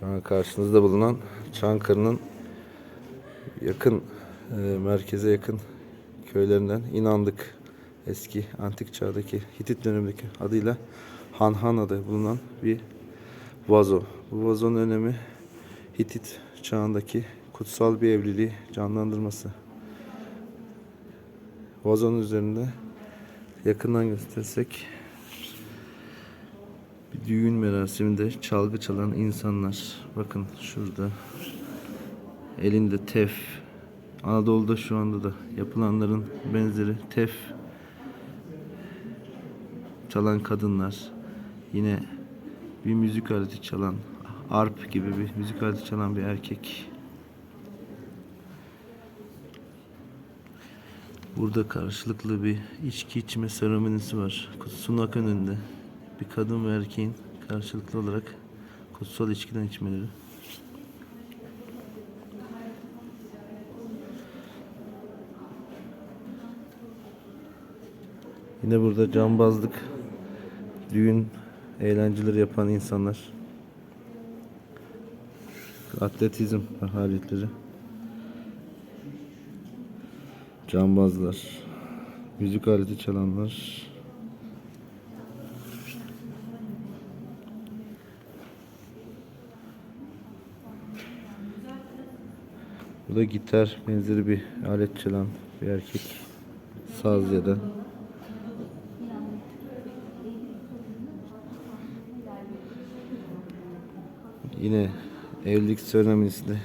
Şu an karşınızda bulunan Çankırı'nın yakın e, merkeze yakın köylerinden inandık. Eski antik çağdaki Hitit dönemindeki adıyla Hanhana'da bulunan bir vazo. Bu vazonun önemi Hitit çağındaki kutsal bir evliliği canlandırması. Vazonun üzerinde yakından göstersek düğün merasiminde çalgı çalan insanlar. Bakın şurada elinde tef. Anadolu'da şu anda da yapılanların benzeri tef çalan kadınlar. Yine bir müzik aleti çalan arp gibi bir müzik aleti çalan bir erkek. Burada karşılıklı bir içki içme seremonisi var. Sunak önünde bir kadın ve erkeğin karşılıklı olarak kutsal içkiden içmeleri. Yine burada cambazlık, düğün eğlenceleri yapan insanlar. Atletizm faaliyetleri. Cambazlar, müzik aleti çalanlar. Bu da gitar benzeri bir alet çalan bir erkek. Saz ya da Yine evlilik seremonisinde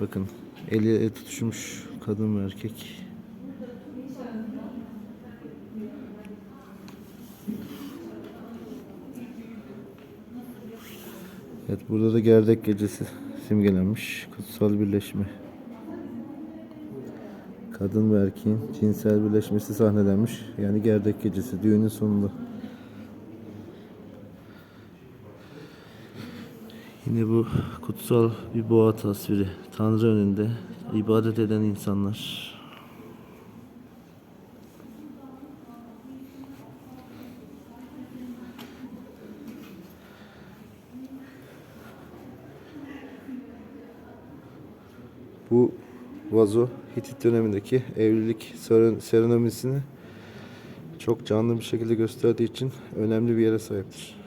bakın eli el tutuşmuş kadın ve erkek. Evet burada da gerdek gecesi simgelenmiş. Kutsal birleşme. Kadın ve erkeğin cinsel birleşmesi sahnelenmiş. Yani gerdek gecesi düğünün sonunda. Yine bu kutsal bir boğa tasviri. Tanrı önünde ibadet eden insanlar. Bu vazo Hitit dönemindeki evlilik seremonisini çok canlı bir şekilde gösterdiği için önemli bir yere sahiptir.